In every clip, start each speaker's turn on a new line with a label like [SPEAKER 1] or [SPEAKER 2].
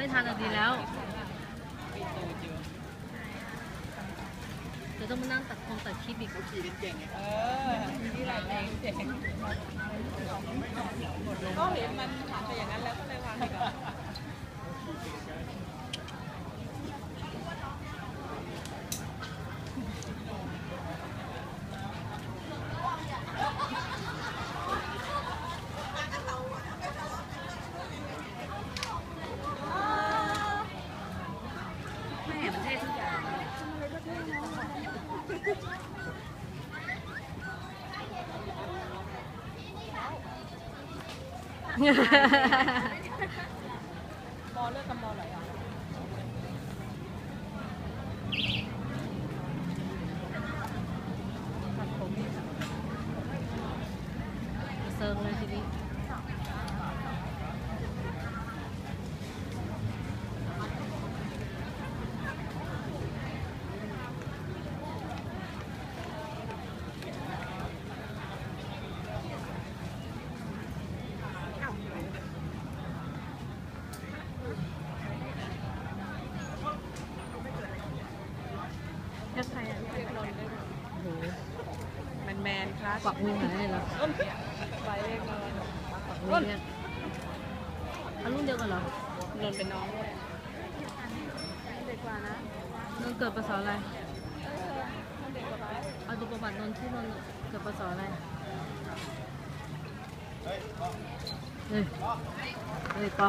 [SPEAKER 1] ไม่ทันอะดีแล้วเดี๋ยวต้องมานั่งตัดคงตัดคลิปอีก
[SPEAKER 2] เออที่ไรเองเจ๋งก็เห็นมันถามไปอย่างนั้นแล้วก็เลยวางไปก่อน
[SPEAKER 1] แม่มันเท่ทุกอย่าง
[SPEAKER 2] มอเลิกกับมอไหนอะ
[SPEAKER 1] เซิร์งเลยทีนี้
[SPEAKER 2] แค่ใครอะเรียกนนท์ได้ไหม
[SPEAKER 1] โอ้โห
[SPEAKER 2] แมนแมนคลาส
[SPEAKER 1] กวักมือหายเลยเหรอ
[SPEAKER 2] ต้นไปเรียกนนปั
[SPEAKER 1] กมือเนี่ยเอารุ่นเดียวกันเหรอน
[SPEAKER 2] นเป็นน้องด้วยเด็กกว่านะ
[SPEAKER 1] นนท์เกิดปศอะไร
[SPEAKER 2] เออมันเด็กกว่าไหม
[SPEAKER 1] เอาดูประวัตินนท์ที่นนท์เกิดปศอะไรเฮ้ยเฮ้ยปอ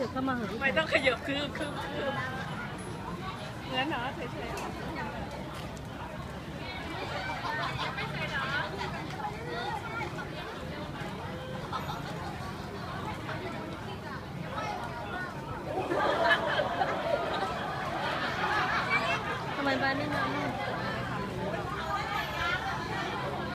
[SPEAKER 2] ยับ
[SPEAKER 1] เข้ามาเหรอ
[SPEAKER 2] ไม่ต้องขยับคืบคืบคืบเหมือนเนาะเฉยๆ
[SPEAKER 1] ทำไมบ้านไม่น้ำ